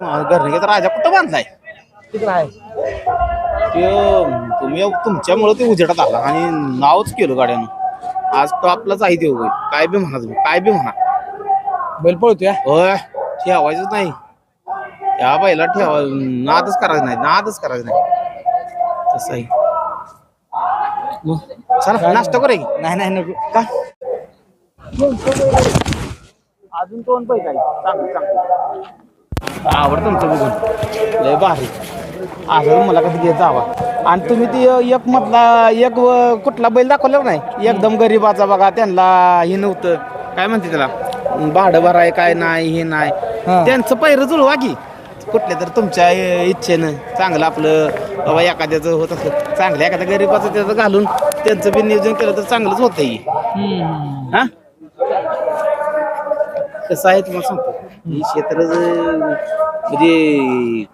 घरनिकेचा राजा कुठं बांधलाय? तिकडं आहे. ते तुम्ही तुमच्यामुळं ते उजेडात आला आणि नावच केलं गाड्यानं. आज टॉपलाच आहे ते काय बी म्हणा तुम्ही काय बी म्हणा. बैल पळतोय? होय ठेवायचंच नाही. त्या बाईला ठेवा नादच करायचं नाही नादच करायचं नाही. तसं आहे. मग? चला नाश्ता करू की? नाही नाही नको. का? अजून दोन पैसे आहे चांगलं चांगलं. आवडतं तुमचं बघून. लय भारी. असं मला कधी घेत जावा. आणि तुम्ही ती एक मधला एक कुठला बैल दाखवला नाही? एकदम गरीबाचा बघा त्यांना हे नव्हतं. काय म्हणते त्याला? भाडं भराय काय नाही हे नाही. त्यांचं पैर जुळवा की. कुठल्या तर तुमच्या इच्छेनं. चांगलं आपलं बाबा एखाद्याचं होत असलं. चांगलं एखाद्या गरीबाचं त्याचं घालून त्यांचं बी नियोजन केलं तर चांगलंच होतं हा? कसं आहे तुम्हाला सांगतो. ही क्षेत्र म्हणजे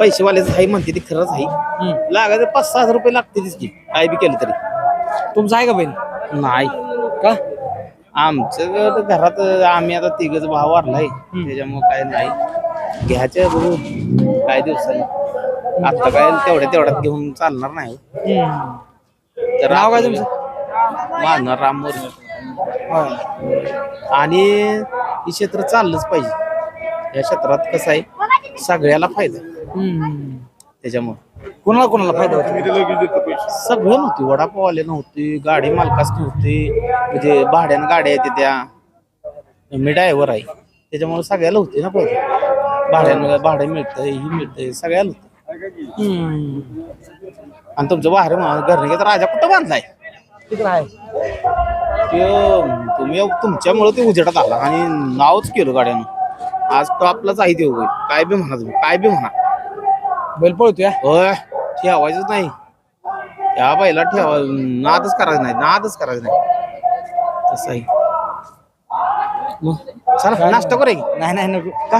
पैसेवाल्याच आहे म्हणते ती खरंच आहे लागायचं पाच सहा हजार रुपये लागतेच की काय बी केलं तरी. तुमचं आहे का बैल नाही. का? आमचं घरात आम्ही आता तिघच भाव वारलाय. त्याच्यामुळे काय नाही. घ्यायचं बघू. काय दिवसांनी. आता काय तेवढ्या तेवढ्यात घेऊन चालणार नाही. तर नाव काय आपलं- माझं राम मोरे. आणि हे क्षेत्र चाललंच पाहिजे. या क्षेत्रात कसं आहे सगळ्याला फायदा आहे. त्याच्यामुळे. कोणाला कोणाला फायदा होतो? सगळं नव्हती. वडापाववाले नव्हते गाडी मालकाच नव्हते म्हणजे भाड्यानं गाड्या येते त्या मी ड्रायव्हर आहे. त्याच्यामुळे सगळ्याला होते ना पाहिजे भाड्यानं भाडं मिळतंय ही मिळतंय सगळ्याला होतं. आणि तुमचं बाहेर घरनिकेचा राजा कुठं बांधलाय? तिकडं आहे. ते तुम्ही तुमच्यामुळं ते उजेडात आला आणि नावच केलं गाड्यानं. आज टॉपलाच आहे ते उभे. काय बी म्हणा तुम्ही काय बी म्हणा. बैल पळतोय? होय ठेवायचंच नाही. त्या बाईला ठेवा नादच करायचं नाही नादच करायचं नाही. तसं आहे. मग? चला नाश्ता करू नाही नाही नको. का?